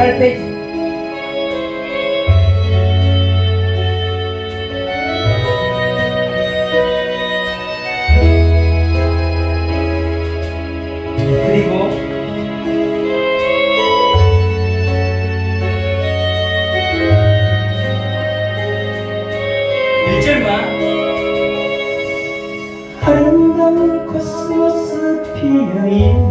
18페이지 그리고 일절만 아름다운 코스모스 피어있는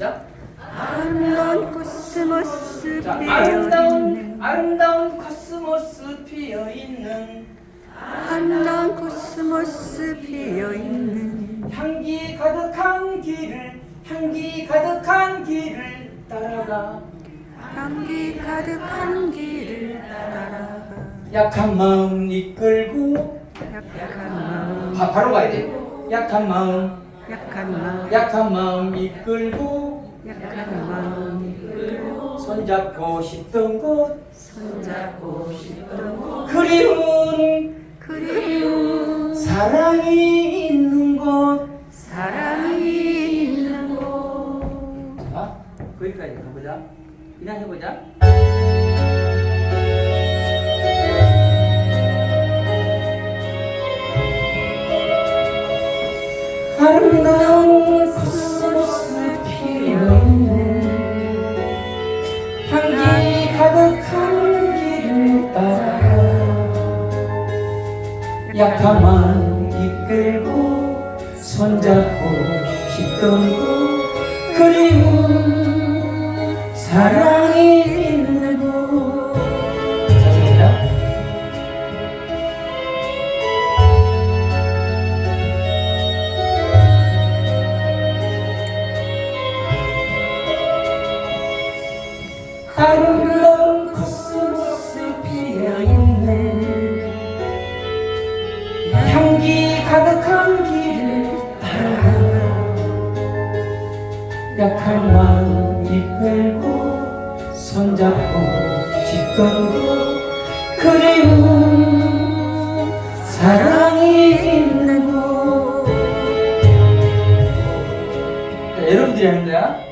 시작. 아름다운 코스모스 자 아름다운 아름다운 코스모스 피어 있는 아름다운 코스모스 피어 있는 향기 가득한 길을 향기 가득한 길을 따라가. 향기 가득한 길을 따라가. 약한 마음 이끌고. 약한 마음 바, 바로 가야 돼. 약한 마음. 약한 마음. 약한 마음 이끌고 약한 마음 손잡고 싶던 곳. 손잡고 싶던 곳. 그리운 그리운 사랑이 있는 곳. 사랑이 있는 곳. 자, 거기까지 가보자. 그냥 해보자. 아름다운 손잡고 싶던 곳 그리운 사랑 마음 이끌고 손잡고 싶던 곳 그리운 사랑이 있는 곳. 자, 여러분들이 하는 거야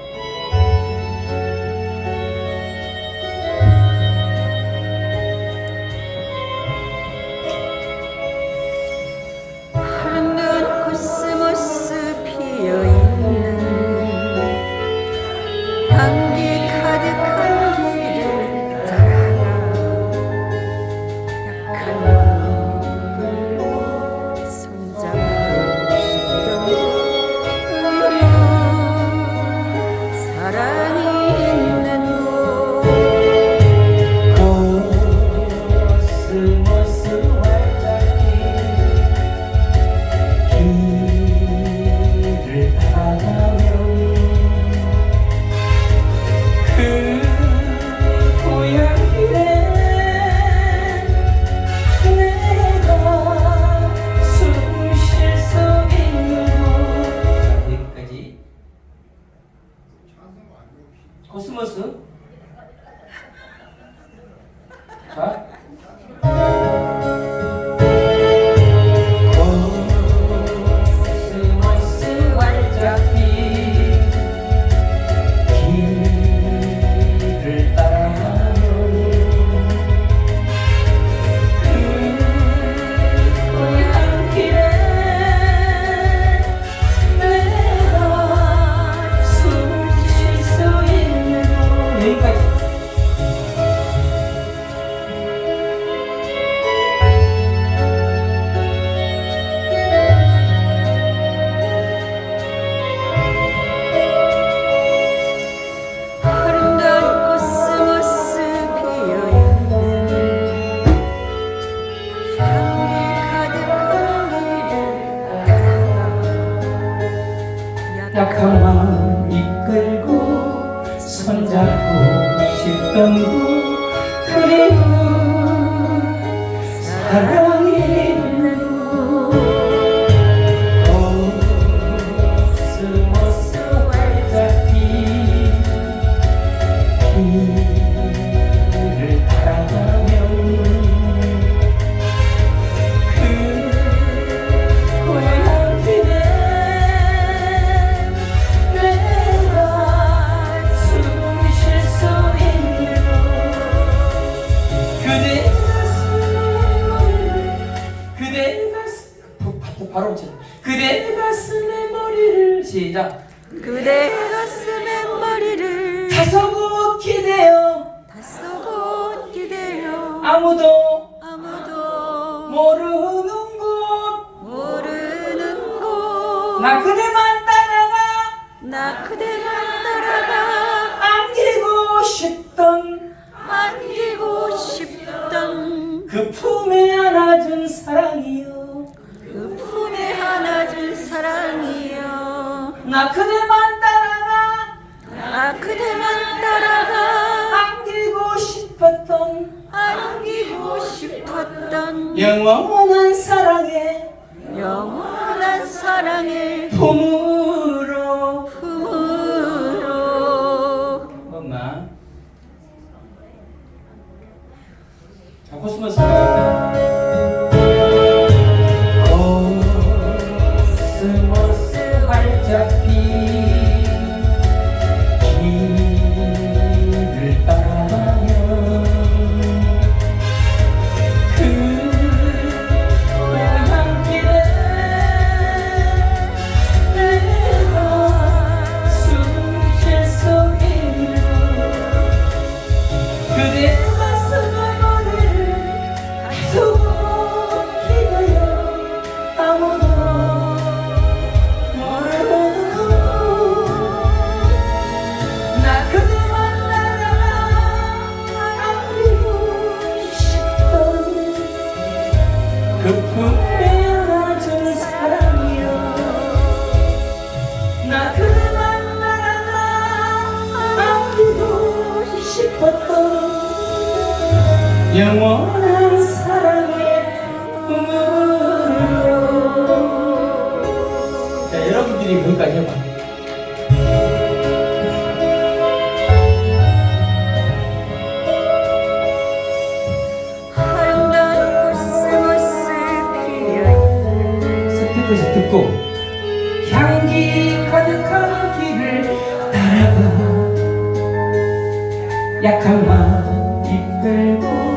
약 Come on. 시작. 그대 가슴에 머리를 다소곳 기대요. 다소곳 기대어 아무도 아무도 모르는 곳. 모르는 곳 나 그대만 따라가. 나 그대만 따라가. 안기고 싶던 안기고 싶던 그 품에 약한 마음 이끌고